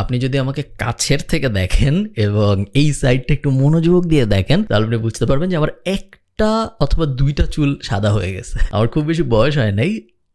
আপনি যদি আমাকে কাছের থেকে দেখেন এবং এই সাইডটা একটু মনোযোগ দিয়ে দেখেন, তাহলে আপনি বুঝতে পারবেন যে আমার একটা অথবা দুইটা চুল সাদা হয়ে গেছে। আমার খুব বেশি বয়স হয় নাই।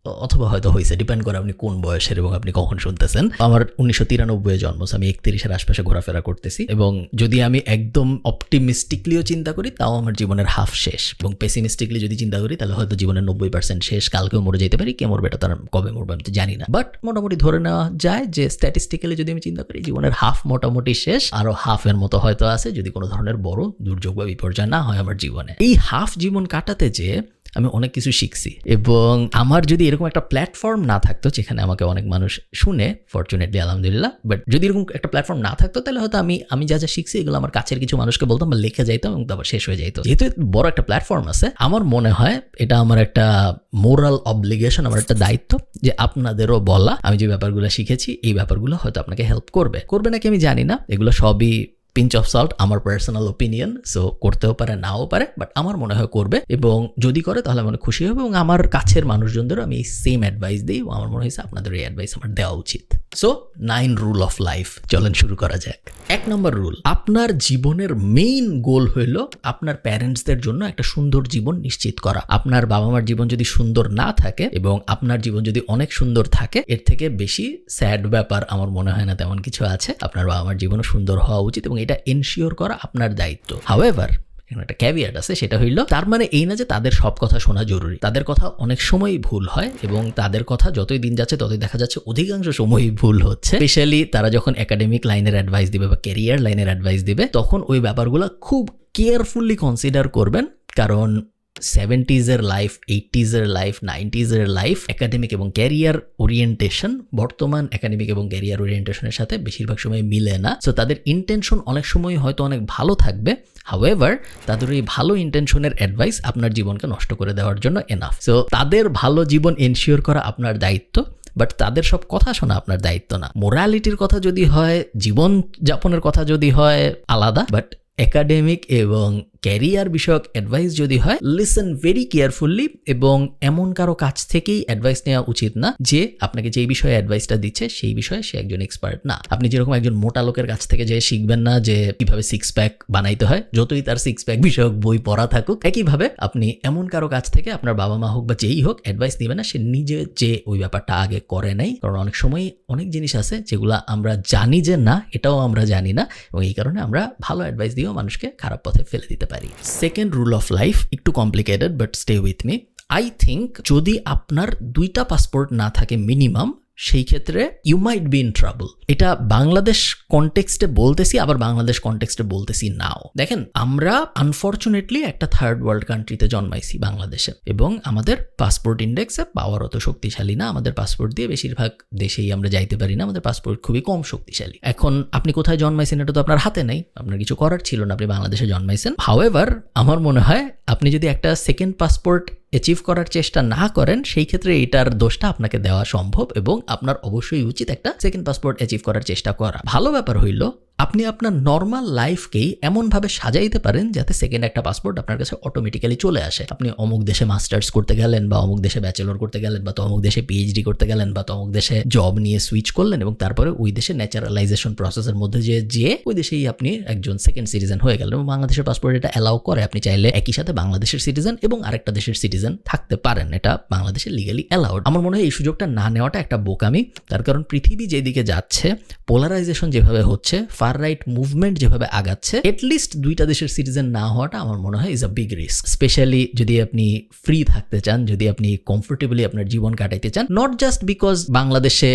অথবা হয়তো হয়েছে ডিপেন্ড করে আপনি কোন বয়সের এবং আপনি কখন শুনতেছেন। আমার উনিশশো তিরানব্বই জন্ম আমি একত্রিশের আশপাশে ঘোরাফেরা করতেছি এবং যদি আমি একদম অপটিমিস্টিকলিও চিন্তা করি, তাও আমার জীবনের হাফ শেষ। এবং পেসিমিস্টিকলি যদি চিন্তা করি, তাহলে হয়তো জীবনের নব্বই পার্সেন্ট শেষ, কালকেও মরে যেতে পারি, কে মরবে এটা তার কবে মরবে আমি তো জানি না। বাট মোটামুটি ধরে নেওয়া যায় যে স্ট্যাটিস্টিক্যালি যদি আমি চিন্তা করি, জীবনের হাফ মোটামুটি শেষ, আরও হাফের মতো হয়তো আছে, যদি কোনো ধরনের বড় দুর্যোগ বা বিপর্যয় না হয় আমার জীবনে। এই হাফ জীবন কাটাতে যে আমি অনেক কিছু শিখছি। এবং আমার যদি এরকম একটা প্ল্যাটফর্ম না থাকতো, যেখানে আমাকে অনেক মানুষ শুনে ফর্চুনেটলি আলহামদুলিল্লাহ বাট যদি এরকম একটা প্ল্যাটফর্ম না থাকতো, তাহলে হয়তো আমি আমি যা যা শিখছি, এগুলো আমার কাছের কিছু মানুষকে বলতাম বা লিখে যাইতাম এবং তারপর শেষ হয়ে যাইতো। যেহেতু বড় একটা প্ল্যাটফর্ম আছে, আমার মনে হয় এটা আমার একটা মোরাল অবলিগেশন আমার একটা দায়িত্ব যে আপনাদেরও বলা, আমি যে ব্যাপারগুলো শিখেছি, এই ব্যাপারগুলো হয়তো আপনাকে হেল্প করবে। করবে নাকি আমি জানি না, এগুলো সবই পিঞ্চ অফ সল্ট আমার পার্সোনাল ওপিনিয়ন সো করতেও পারে, নাও পারে বাট আমার মনে হয় করবে, এবং যদি করে তাহলে মনে খুশি হবে, এবং আমার কাছের মানুষজনদেরও আমি এই সেম অ্যাডভাইস দিই আমার মনে হয়েছে আপনাদের এই অ্যাডভাইস আমার দেওয়া উচিত। So nine rule of life চলেন শুরু করা যাক। এক নম্বর রুল আপনার জীবনের মেইন গোল হইল আপনার প্যারেন্টসদের জন্য একটা সুন্দর জীবন নিশ্চিত করা। আপনার বাবা মার জীবন যদি সুন্দর না থাকে এবং আপনার জীবন যদি অনেক সুন্দর থাকে, এর থেকে বেশি স্যাড ব্যাপার আমার মনে হয় না তেমন কিছু আছে। আপনার বাবা মার জীবনও সুন্দর হওয়া উচিত এবং এটা এনশিওর করা আপনার দায়িত্ব। হাওয়েভার একটা ক্যাভিয়াট আছে, সেটা হইল তার মানে এই না যে তাদের সব কথা শোনা জরুরি। তাদের কথা অনেক সময়ই ভুল হয় এবং তাদের কথা যতই দিন যাচ্ছে, ততই দেখা যাচ্ছে অধিকাংশ সময়ই ভুল হচ্ছে। স্পেশালি তারা যখন একাডেমিক লাইনের অ্যাডভাইস দিবে বা ক্যারিয়ার লাইনের অ্যাডভাইস দিবে, তখন ওই ব্যাপারগুলো খুব কেয়ারফুলি কনসিডার করবেন। কারণ সেভেন্টিজের লাইফ এইটিজের লাইফ নাইনটিজের লাইফ একাডেমিক এবং ক্যারিয়ার ওরিয়েন্টেশন বর্তমান একাডেমিক এবং ক্যারিয়ার ওরিয়েন্টেশনের সাথে বেশিরভাগ সময় মিলে না। সো তাদের ইন্টেনশন অনেক সময় হয়তো অনেক ভালো থাকবে। হাওয়েভার তাদের এই ভালো ইন্টেনশনের অ্যাডভাইস আপনার জীবনকে নষ্ট করে দেওয়ার জন্য এনাফ সো তাদের ভালো জীবন এনশিওর করা আপনার দায়িত্ব বাট তাদের সব কথা শোনা আপনার দায়িত্ব না। মোরালিটির কথা যদি হয়, জীবন যাপনের কথা যদি হয়, আলাদা। বাট একাডেমিক এবং ক্যারিয়ার বিষয়ক অ্যাডভাইস যদি হয় লিসেন ভেরি কেয়ারফুললি এবং এমন কারও কাছ থেকেই অ্যাডভাইস নেওয়া উচিত না যে আপনাকে যেই বিষয়ে অ্যাডভাইসটা দিচ্ছে, সেই বিষয়ে সে একজন এক্সপার্ট না। আপনি যেরকম একজন মোটা লোকের কাছ থেকে যে শিখবেন না যে কীভাবে সিক্স প্যাক বানাইতে হয়, যতই তার সিক্স প্যাক বিষয়ক বই পড়া থাকুক, একইভাবে আপনি এমন কারও কাছ থেকে আপনার বাবা মা হোক বা যেই হোক অ্যাডভাইস নেবেন না, সে নিজে যে ওই ব্যাপারটা আগে করে নাই কারণ অনেক সময় অনেক জিনিস আছে যেগুলো আমরা জানি যে না, এটাও আমরা জানি না এবং এই কারণে আমরা ভালো অ্যাডভাইস দিয়েও মানুষকে খারাপ পথে ফেলে দিতে পারি। সেকেন্ড রুল অফ লাইফ একটু complicated but stay with me I think যদি আপনার দুইটা পাসপোর্ট না থাকে মিনিমাম সেই ক্ষেত্রে you might be in trouble এটা বাংলাদেশ কনটেক্সটে বলতেছি, আবার বাংলাদেশ কনটেক্সটে বলতেছি নাও দেখেন, আমরা আনফর্চুনেটলি একটা থার্ড ওয়ার্ল্ড কান্ট্রিতে জন্মাইছি বাংলাদেশে, এবং আমাদের পাসপোর্ট ইন্ডেক্সে পাওয়ার অত শক্তিশালী না, আমাদের পাসপোর্ট দিয়ে বেশিরভাগ দেশেই আমরা যাইতে পারি না, আমাদের পাসপোর্ট খুবই কম শক্তিশালী। এখন আপনি কোথায় জন্মাইছেন এটা তো আপনার হাতে নেই, আপনার কিছু করার ছিল না, আপনি বাংলাদেশে জন্মাইছেন। হাওয়েভার আমার মনে হয় আপনি যদি একটা সেকেন্ড পাসপোর্ট অ্যাচিভ করার চেষ্টা না করেন, সেই ক্ষেত্রে এটার দোষটা আপনাকে দেওয়া সম্ভব এবং আপনার অবশ্যই উচিত একটা সেকেন্ড পাসপোর্ট অ্যাচিভ করার চেষ্টা করা। ভালো ব্যাপার হইল আপনি আপনার নর্মাল লাইফকেই এমনভাবে সাজাইতে পারেন যাতে সেকেন্ড একটা পাসপোর্ট আপনার কাছে অটোমেটিক্যালি চলে আসে। আপনি অমুক দেশে মাস্টার্স করতে গেলেন বা অমুক দেশে ব্যাচেলর করতে গেলেন বা অমুক দেশে পিএইচডি করতে গেলেন বা অমুক দেশে জব নিয়ে সুইচ করলেন এবং তারপরে ওই দেশে ন্যাচারালাইজেশন প্রসেসের মধ্যে যে যে ওই দেশেই আপনি একজন সেকেন্ড সিটিজেন হয়ে গেলেন এবং বাংলাদেশের পাসপোর্ট এটা অ্যালাউ করে। আপনি চাইলে একই সাথে বাংলাদেশের সিটিজেন এবং আরেকটা দেশের সিটিজেন থাকতে পারেন। এটা বাংলাদেশে লিগালি অ্যালাউড আমার মনে হয় এই সুযোগটা না নেওয়াটা একটা বোকামি। তার কারণ পৃথিবী যেদিকে যাচ্ছে পোলারাইজেশন যেভাবে হচ্ছে ফার রাইট মুভমেন্ট যেভাবে আগাচ্ছে এটলিস্ট দুইটা দেশের সিটিজেন না হওয়াটা আমার মনে হয় is a big risk specially যদি আপনি ফ্রি থাকতে চান, যদি আপনি কমফোর্টেবলি আপনার জীবন কাটাইতে চান নট জাস্ট বিকজ বাংলাদেশে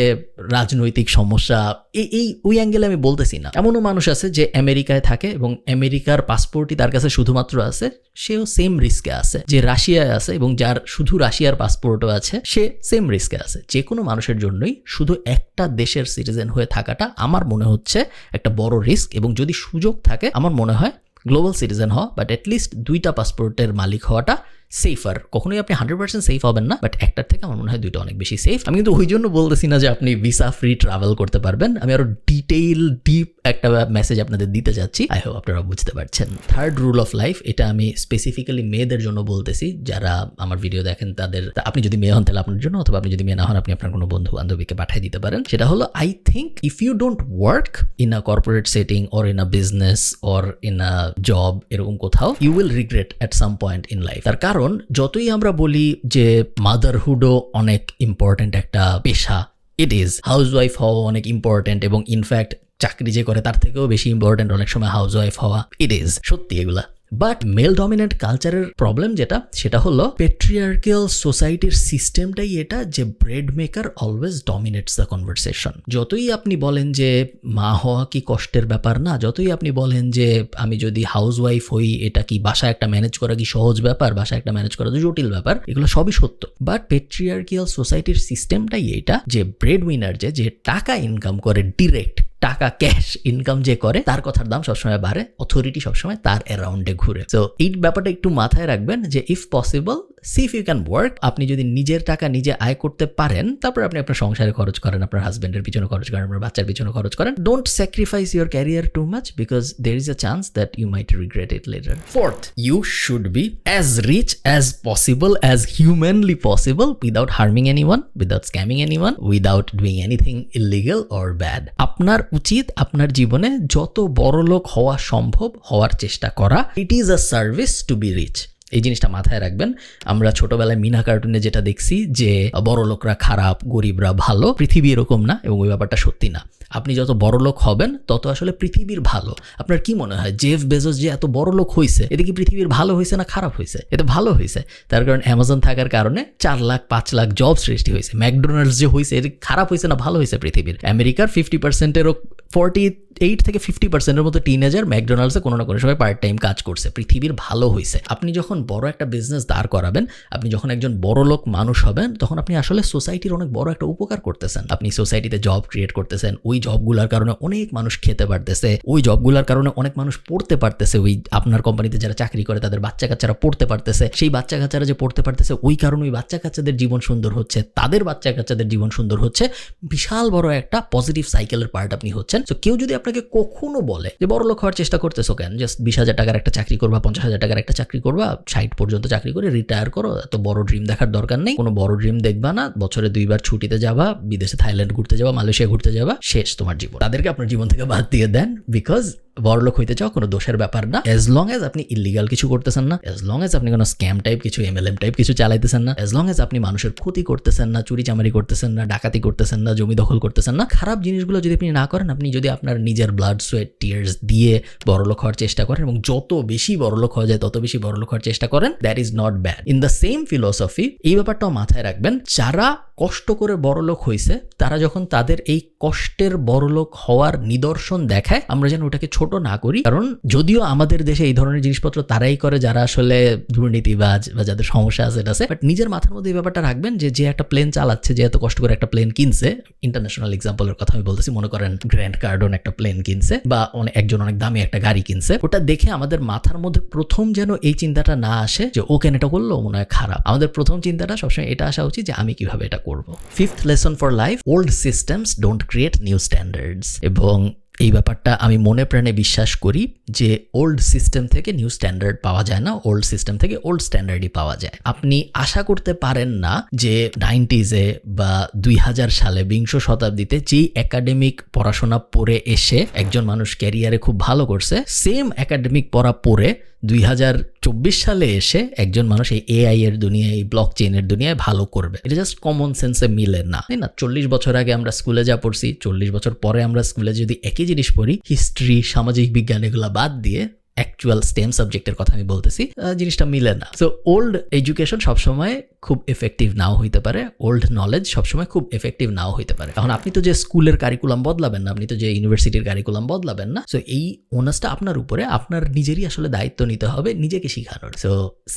রাজনৈতিক সমস্যা, এই এই, ওই অ্যাঙ্গেলে আমি বলতেছি না। এমনও মানুষ আছে যে আমেরিকায় থাকে এবং আমেরিকার পাসপোর্টই তার কাছে শুধুমাত্র আছে, সেও সেম রিস্কে আছে যে রাশিয়ায় আছে এবং যার শুধু রাশিয়ার পাসপোর্টও আছে, সে সেম রিস্কে আছে। যে কোনো মানুষের জন্যই শুধু একটা দেশের সিটিজেন হয়ে থাকাটা আমার মনে হচ্ছে একটা বড় রিস্ক এবং যদি সুযোগ থাকে, আমার মনে হয় গ্লোবাল সিটিজেন হওয়া বাট অ্যাটলিস্ট দুইটা পাসপোর্টের মালিক হওয়াটা সেফার কখনোই আপনি হান্ড্রেড পার্সেন্ট সেফ হবেন না বাট একটার থেকে আমার মনে হয় দুইটা অনেক বেশি সেফ আমি কিন্তু ওই জন্য বলতেছি না যে আপনি ভিসা ফ্রি ট্রাভেল করতে পারবেন। আমি আরও ডিটেইল ডিপ একটা মেসেজ আপনাদের দিতে যাচ্ছি। আই হোপ আপনারা বুঝতে পারছেন। থার্ড রুল অফ লাইফ এটা আমি স্পেসিফিক্যালি মেয়েদের জন্য বলতেছি। যারা আমার ভিডিও দেখেন, তাদের আপনি যদি মেয়ে হন, তাহলে আপনার জন্য, অথবা আপনি যদি মেয়ে না হন, আপনি আপনার কোনো বন্ধু বান্ধবীকে পাঠিয়ে দিতে পারেন। সেটা হলো I think if you don't work in a corporate setting or in a business or in a job এরকম কোথাও you will regret at some point in life তার কারণ যতই আমরা বলি যে মাদারহুডও অনেক ইম্পর্ট্যান্ট একটা পেশা ইট ইজ হাউস ওয়াইফ হওয়া অনেক ইম্পর্ট্যান্ট এবং ইনফ্যাক্ট চাকরি যে করে তার থেকেও বেশি ইম্পর্ট্যান্ট অনেক সময় হাউস ওয়াইফ হওয়া ইট ইজ সত্যি এগুলা। বাট মেল ডমিনেন্ট কালচারের প্রবলেম যেটা, সেটা হলো পেট্রিয়ার্কিয়াল সোসাইটির সিস্টেমটাই এটা যে bread maker always dominates the conversation যতই আপনি বলেন যে মা হওয়া কি কষ্টের ব্যাপার না, যতই আপনি বলেন যে আমি যদি হাউস ওয়াইফ হই, এটা কি বাসা একটা ম্যানেজ করা কি সহজ ব্যাপার বাসা একটা ম্যানেজ করা তো জটিল ব্যাপার, এগুলো সবই সত্য। বাট পেট্রিয়ার্কিয়াল সোসাইটির সিস্টেমটাই এটা যে ব্রেড উইনার যে যে টাকা ইনকাম করে ডিরেক্ট টাকা ক্যাশ ইনকাম যে করে, তার কথার দাম সবসময় বাড়ে অথরিটি সবসময় তার অ্যারাউন্ডে ঘুরে। তো এই ব্যাপারটা একটু মাথায় রাখবেন যে if possible see if you can work আপনি যদি নিজের টাকা নিজে আয় করতে পারেন, তারপর আপনি আপনার সংসারে খরচ করেন, আপনার হাজব্যান্ডের পিছনে খরচ করেন, আপনার বাচ্চার পিছনে খরচ করেন। Don't sacrifice your career too much because there is a chance that you might regret it later fourth you should be as rich as possible as humanly possible without harming anyone without scamming anyone without doing anything illegal or bad আপনার উচিত আপনার জীবনে যত বড় লোক হওয়া সম্ভব হওয়ার চেষ্টা করা। It is a service to be rich এই জিনিসটা মাথায় রাখবেন। আমরা ছোটবেলায় মিনা কার্টুনে যেটা দেখছি যে বড় লোকরা খারাপ, গরিবরা ভালো, পৃথিবী এরকম না এবং ওই ব্যাপারটা সত্যি না। আপনি যত বড় লোক হবেন, তত আসলে পৃথিবীর ভালো। আপনার কি মনে হয়? জেফ বেজোস যে এত বড় লোক হয়েছে এতে কি পৃথিবীর ভালো হয়েছে না খারাপ হয়েছে এতে ভালো হয়েছে তার কারণ অ্যামাজন থাকার কারণে চার লাখ, পাঁচ লাখ জব সৃষ্টি হয়েছে ম্যাকডোনাল্ডস যে হয়েছে এটা খারাপ হয়েছে না ভালো হয়েছে পৃথিবীর? আমেরিকার ফিফটি পার্সেন্টেরও ফর্টি এইট থেকে ফিফটি পার্সেন্টের মতো টিনেজার ম্যাকডোনাল্ডসে কোনো না কোনো সময় পার্ট টাইম কাজ করছে। পৃথিবীর ভালো হয়েছে আপনি যখন বড় একটা বিজনেস দাঁড় করাবেন, আপনি যখন একজন বড় লোক মানুষ হবেন, তখন আপনি আসলে সোসাইটির অনেক বড় একটা উপকার করতেছেন। আপনি সোসাইটিতে জব ক্রিয়েট করতেছেন, ওই জবগুলোর কারণে অনেক মানুষ খেতে পারতেছে। ওই জবগুলোর কারণে অনেক মানুষ পড়তে পারতেছে ওই আপনার কোম্পানিতে যারা চাকরি করে, তাদের বাচ্চা কাচ্চারা পড়তে পারতেছে। সেই বাচ্চা কাচ্চারা যে পড়তে পারতেছে, ওই কারণে ওই বাচ্চা কাচ্চাদের জীবন সুন্দর হচ্ছে। তাদের বাচ্চা কাচ্চাদের জীবন সুন্দর হচ্ছে। বিশাল বড় একটা পজিটিভ সাইকেলের পার্ট আপনি হচ্ছেন। তো কেউ যদি আপনাকে কখনো বলে যে, বড় লোক হওয়ার চেষ্টা করতেছো কেন? জাস্ট বিশ হাজার টাকার একটা চাকরি করবা, পঞ্চাশ হাজার টাকার একটা চাকরি করবা, ষাট পর্যন্ত চাকরি করে রিটায়ার করো। এত বড় ড্রিম দেখার দরকার নেই। কোনো বড় ড্রিম দেখবা না। বছরে দুইবার ছুটিতে যাবা, বিদেশে থাইল্যান্ড ঘুরতে যাবা, মালয়েশিয়া ঘুরতে যাবা, শেষ। তোমার জীবন। তাদেরকে আপনার জীবন থেকে বাদ দিয়ে দেন বিকজ বড়লোক হইতে চাও, কোনো দোষের ব্যাপার না। এজ লং এজ আপনি ইলিগাল কিছু করতেছেন না এজ লং এজ আপনি কোনো স্ক্যাম টাইপ কিছু এমএলএম টাইপ কিছু চালাইতেছেন না এজ লং এজ আপনি মানুষের ক্ষতি করতেছেন না, চুরি চামারি করতেছেন না, ডাকাতি করতেছেন না, জমি দখল করতেছেন না, খারাপ জিনিসগুলো যদি আপনি না করেন, আপনি যদি আপনার নিজের ব্লাড সোয়েট টিয়ার্স দিয়ে বড়লোক হওয়ার চেষ্টা করেন এবং যত বেশি বড়লোক হওয়া যায়, তত বেশি বড়লোক হওয়ার চেষ্টা করেন that is not bad in the same philosophy এই ব্যাপারটাও মাথায় রাখবেন, যারা কষ্ট করে বড়লোক হয়েছে তারা যখন তাদের এই কষ্টের বড়লোক হওয়ার নিদর্শন দেখায়, আমরা যেন ওটাকে ছোট না করি কারণ যদিও আমাদের দেশে এই ধরনের জিনিসপত্র তারাই করে যারা আসলে দুর্নীতিবাজ বা যাদের সমস্যা আছে এটা আছে বাট নিজের মাথার মধ্যে এই ব্যাপারটা রাখবেন যে যে একটা প্লেন চালাচ্ছে, যে এত কষ্ট করে একটা প্লেন কিনছে ইন্টারন্যাশনাল এক্সাম্পলের কথা আমি বলতেছি, মনে করেন গ্র্যান্ড কার্ডন একটা প্লেন কিনছে, বা অনেক একজন অনেক দামি একটা গাড়ি কিনছে, ওটা দেখে আমাদের মাথার মধ্যে প্রথম যেন এই চিন্তাটা না আসে যে ও কেন এটা করল, মনে হয় খারাপ। আমাদের প্রথম চিন্তাটা সবসময় এটা আসা উচিত যে, আমি কীভাবে এটা করব? Fifth lesson for life old systems don't create new standards এবং এই ব্যাপারটা আমি মনে প্রাণে বিশ্বাস করি যে ওল্ড সিস্টেম থেকে নিউ স্ট্যান্ডার্ড পাওয়া যায় না ওল্ড সিস্টেম থেকে ওল্ড স্ট্যান্ডার্ডই পাওয়া যায়। আপনি আশা করতে পারেন না যে নাইনটিজে বা দুই হাজার সালে বিংশ শতাব্দীতে যেই একাডেমিক পড়াশোনা পড়ে এসে একজন মানুষ ক্যারিয়ারে খুব ভালো করছে সেম একাডেমিক পড়া পড়ে দুই হাজার চব্বিশ সালে এসে একজন মানুষ এই এআই এর দুনিয়ায়, এই ব্লক চেইনের দুনিয়ায় ভালো করবে। এটা জাস্ট কমন সেন্সে মিলে না। তাই না? চল্লিশ বছর আগে আমরা স্কুলে যা পড়ছি, চল্লিশ বছর পরে আমরা স্কুলে যদি একই জিনিস পড়ি হিস্ট্রি সামাজিক বিজ্ঞান এগুলা বাদ দিয়ে অ্যাকচুয়াল স্টেম সাবজেক্টের কথা আমি বলতেছি জিনিসটা মিলে না। সো ওল্ড এডুকেশন সবসময় খুব এফেক্টিভ নাও হইতে পারে ওল্ড নলেজ সবসময় খুব এফেক্টিভ নাও হইতে পারে। এখন আপনি তো যে স্কুলের কারিকুলাম বদলাবেন না, আপনি তো যে ইউনিভার্সিটির কারিকুলাম বদলাবেন না সো এই ওনার্সটা আপনার উপরে, আপনার নিজেরই আসলে দায়িত্ব নিতে হবে, নিজেকে শিখানোর। So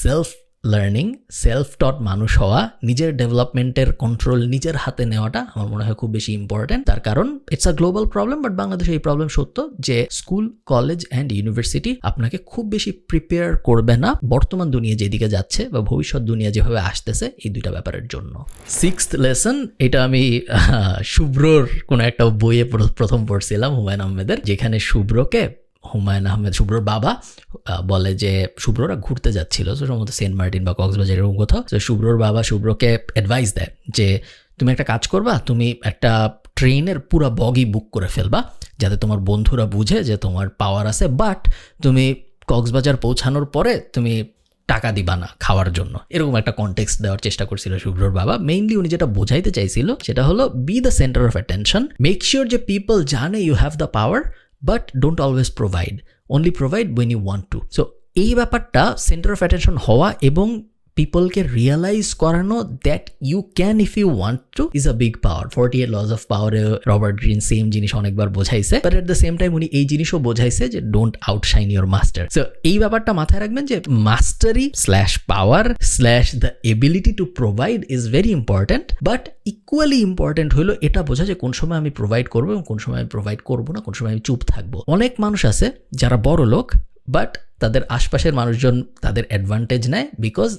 self learning self taught মানুষ হওয়া, নিজের ডেভেলপমেন্টের কন্ট্রোল নিজের হাতে নেওয়াটা আমার মনে হয় খুব বেশি ইম্পর্টেন্ট তার কারণ it's a global problem but বাংলাদেশে এই প্রবলেম সত্য যে স্কুল কলেজ অ্যান্ড ইউনিভার্সিটি আপনাকে খুব বেশি প্রিপেয়ার করবে না বর্তমান দুনিয়া যেদিকে যাচ্ছে বা ভবিষ্যৎ দুনিয়া যেভাবে আসতেছে এই দুইটা ব্যাপারের জন্য। সিক্সথ লেসন এটা আমি শুভ্রর কোনো একটা বইয়ে প্র- প্রথম পড়ছিলাম হুমায়ুন আহমেদের, যেখানে শুভ্রকে হুমায়ুন আহমেদ শুভ্রর বাবা বলে যে শুভ্ররা ঘুরতে যাচ্ছিল সম্ভবত সেন্ট মার্টিন বা কক্সবাজার এরকম কোথাও। তো শুভ্রর বাবা শুভ্রকে অ্যাডভাইস দেয় যে, তুমি একটা কাজ করবা, তুমি একটা ট্রেনের পুরো বগি বুক করে ফেলবা, যাতে তোমার বন্ধুরা বুঝে যে তোমার পাওয়ার আছে বাট তুমি কক্সবাজার পৌঁছানোর পরে তুমি টাকা দিবা না খাওয়ার জন্য। এরকম একটা কনটেক্সট দেওয়ার চেষ্টা করছিল শুভ্রর বাবা। মেইনলি উনি যেটা বোঝাইতে চাইছিল, সেটা হলো be the centre of attention make sure যে পিপল জানে you have the power but don't always provide only provide when you want to so এই ব্যাপারটা সেন্টার অফ অ্যাটেনশন হওয়া এবং পিপলকে রিয়েলাইজ করানো that you can if you want to is a big power forty eight laws of পাওয়ারে Robert Greene same জিনিস অনেকবার বোঝাইছে but at the same time উনি এই জিনিসও বোঝাইছে যে don't outshine your master so এই ব্যাপারটা মাথায় রাখবেন যে mastery slash power slash the ability to provide is very important but equally important হলো এটা বোঝা যে কোন সময় আমি প্রোভাইড করব এবং কোন সময় আমি প্রোভাইড করব না, কোন সময় আমি চুপ থাকব। অনেক মানুষ আছে যারা বড় লোক বাট তাদের আশপাশের মানুষজন তাদের অ্যাডভান্টেজ নেয় because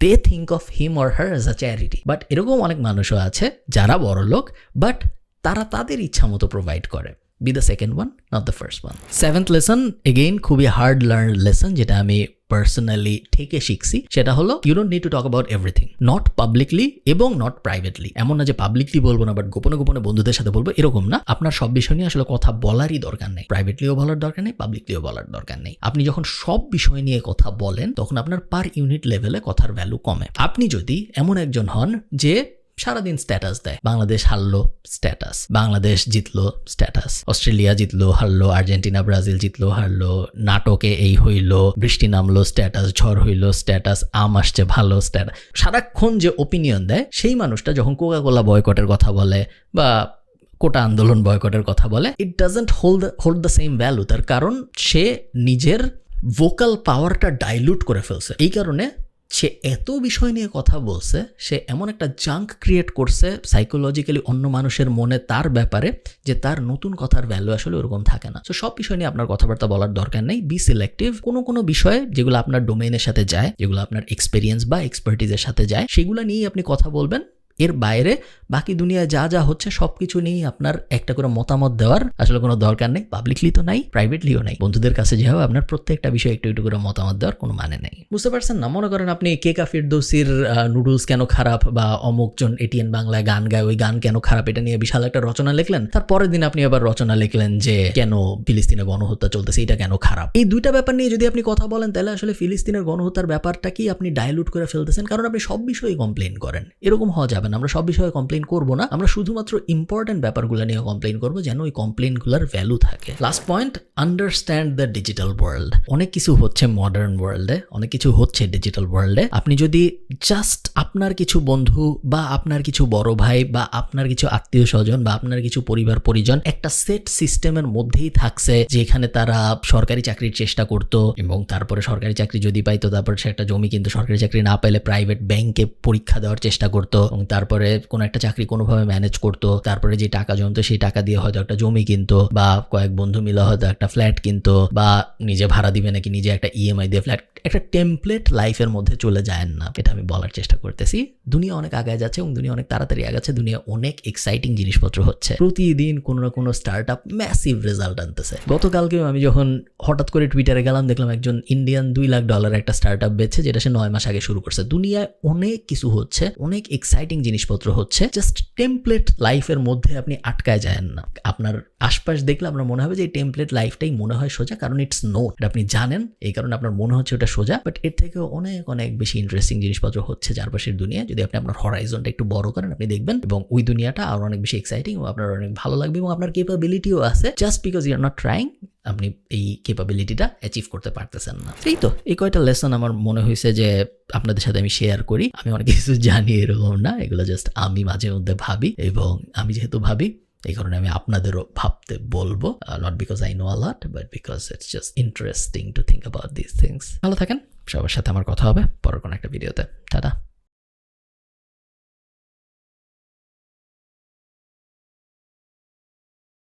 they think of him or her as a charity but এরকম অনেক মানুষও আছে যারা বড় লোক বাট তারা তাদের ইচ্ছা মতো প্রোভাইড করে। Be the second one not the first one seventh lesson again খুবই হার্ড লার্ন লেসন যেটা আমি পার্সোনালি থেকে শিখছি। সেটা হলো you don't need to talk about everything not publicly এবং নট প্রাইভেটলি এমন না যে পাবলিকলি বলব না বাট গোপনে গোপনে বন্ধুদের সাথে বলব, এরকম না। আপনার সব বিষয় নিয়ে আসলে কথা বলারই দরকার নেই। প্রাইভেটলিও বলার দরকার নেই পাবলিকলিও বলার দরকার নেই। আপনি যখন সব বিষয় নিয়ে কথা বলেন, তখন আপনার পার ইউনিট লেভেলে কথার ভ্যালু কমে। আপনি যদি এমন একজন হন যে সারাদিন স্ট্যাটাস দেয়। বাংলাদেশ হারলো স্ট্যাটাস বাংলাদেশ জিতলো স্ট্যাটাস অস্ট্রেলিয়া জিতলো হারলো, আর্জেন্টিনা, ব্রাজিল জিতলো হারলো, নাটকে এই হইল, বৃষ্টি নামলো স্ট্যাটাস ঝড় হইল স্ট্যাটাস আম আসছে, ভালো স্ট্যাটাস সারাক্ষণ যে ওপিনিয়ন দেয়, সেই মানুষটা যখন কোকা কোলা বয়কটের কথা বলে বা কোটা আন্দোলন বয়কটের কথা বলে it doesn't hold hold the same value তার কারণ, সে নিজের ভোকাল পাওয়ারটা ডাইলুট করে ফেলছে। এই কারণে সে এত বিষয় নিয়ে কথা বলছে, সে এমন একটা জাঙ্ক ক্রিয়েট করছে সাইকোলজিক্যালি অন্য মানুষের মনে তার ব্যাপারে যে তার নতুন কথার ভ্যালু আসলে ওরকম থাকে না। তো সব বিষয় নিয়ে আপনার কথাবার্তা বলার দরকার নেই। বি সিলেক্টিভ কোনো কোনো বিষয়ে যেগুলো আপনার ডোমেইনের সাথে যায়, যেগুলো আপনার এক্সপিরিয়েন্স বা এক্সপার্টিজের সাথে যায়, সেগুলো নিয়েই আপনি কথা বলবেন। এর বাইরে বাকি দুনিয়ায় যা যা হচ্ছে সবকিছু নিয়েই আপনার একটা করে মতামত দেওয়ার আসলে কোনো দরকার নেই। পাবলিকলি তো নাই প্রাইভেটলিও নাই। বন্ধুদের কাছে যেভাবে আপনার প্রত্যেকটা বিষয়ে একটু একটু করে মতামত দেওয়ার কোনো মানে নেই। বুঝতে পারছেন না, মনে করেন আপনি কে কেকা ফিরদৌসির নুডলস কেন খারাপ বা অমুকজন এটিএন বাংলায় গান গায়, ওই গান কেন খারাপ, এটা নিয়ে বিশাল একটা রচনা লিখলেন। তার পরের দিন আপনি আবার রচনা লিখলেন যে কেন ফিলিস্তিনে গণহত্যা চলতেছে, এটা কেন খারাপ? এই দুইটা ব্যাপার নিয়ে যদি আপনি কথা বলেন, তাহলে আসলে ফিলিস্তিনের গণহত্যার ব্যাপারটা কি আপনি ডাইলুট করে ফেলতেছেন, কারণ আপনি সব বিষয়ে কমপ্লেন করেন। এরকম হওয়া যাবে না। আমরা সব বিষয়ে কমপ্লেন করব না। আমরা শুধুমাত্র ইম্পর্টেন্ট ব্যাপারগুলো নিয়ে কমপ্লেন করব যেন ওই কমপ্লেনগুলোর ভ্যালু থাকে। Last point understand the digital world অনেক কিছু হচ্ছে মডার্ন ওয়ার্ল্ডে অনেক কিছু হচ্ছে ডিজিটাল ওয়ার্ল্ডে আপনি যদি জাস্ট আপনার কিছু বন্ধু বা আপনার কিছু বড় ভাই বা আপনার কিছু আত্মীয় স্বজন বা আপনার কিছু পরিবার পরিজন একটা সেট সিস্টেমের মধ্যেই থাকছে, যেখানে তারা সরকারি চাকরির চেষ্টা করতো এবং তারপরে সরকারি চাকরি যদি পাইতো, তারপরে সে একটা জমি কিন্তু, সরকারি চাকরি না পেলে প্রাইভেট ব্যাংকে পরীক্ষা দেওয়ার চেষ্টা করতো এবং তারপরে কোনো একটা চাকরি কোনোভাবে ম্যানেজ করতো, তারপরে যে টাকা জমতো সেই টাকা দিয়ে হয়তো একটা জমি কিনতো, বা কয়েক বন্ধু মিলে হয়তো একটা ফ্ল্যাট কিনতো, বা নিজে ভাড়া দিবে নাকি নিজে একটা ইএমআই দিয়ে ফ্ল্যাট একটা টেমপ্লেট লাইফের মধ্যে চলে যায় না। এটা আমি বলার চেষ্টা করতেছি। দুনিয়া অনেক আগায় যাচ্ছে এবং দুনিয়া অনেক তাড়াতাড়ি আগাচ্ছে। দুনিয়া অনেক এক্সাইটিং জিনিসপত্র হচ্ছে। প্রতিদিন কোনো না কোনো স্টার্ট আপ ম্যাসিভ রেজাল্ট আনতেছে। গতকালকেও আমি যখন হঠাৎ করে টুইটারে গেলাম, দেখলাম একজন ইন্ডিয়ান দুই লাখ ডলার একটা স্টার্ট আপ বেচছে, যেটা সে নয় মাস আগে শুরু করছে। দুনিয়ায় অনেক কিছু হচ্ছে, অনেক এক্সাইটিং জিনিসপত্র হচ্ছে জাস্ট টেমপ্লেট লাইফের মধ্যে আপনি আটকায় যায় না। আপনার আশপাশ দেখলে আপনার মনে হবে যে এই টেমপ্লেট লাইফটাই মনে হয় সোজা, কারণ ইটস নো এটা আপনি জানেন, এই কারণে আপনার মনে হচ্ছে ওটা সোজা বাট এর থেকেও অনেক অনেক বেশি ইন্টারেস্টিং জিনিসপত্র হচ্ছে চারপাশের দুনিয়া। যদি আপনি আপনার হরাইজনটা একটু বড় করেন, আপনি দেখবেন, এবং ওই দুনিয়াটা আরও অনেক বেশি এক্সাইটিং এবং আপনার অনেক ভালো লাগবে এবং আপনার কেপাবিলিটিও আছে। Just because you are not trying আপনি এই কেপাবিলিটিটা অ্যাচিভ করতে পারতেছেন না। এই তো এই কয়টা লেসন আমার মনে হয়েছে যে আপনাদের সাথে আমি শেয়ার করি। আমি অনেক কিছু জানি, এরকম না। এগুলো জাস্ট আমি মাঝে মধ্যে ভাবি এবং আমি যেহেতু ভাবি, এই কারণে আমি আপনাদেরও ভাবতে বলব। Not because I know a lot but because it's just interesting to think about this things ভালো থাকেন। সবার সাথে আমার কথা হবে। পরের কোনো একটা ভিডিওতে টাটা।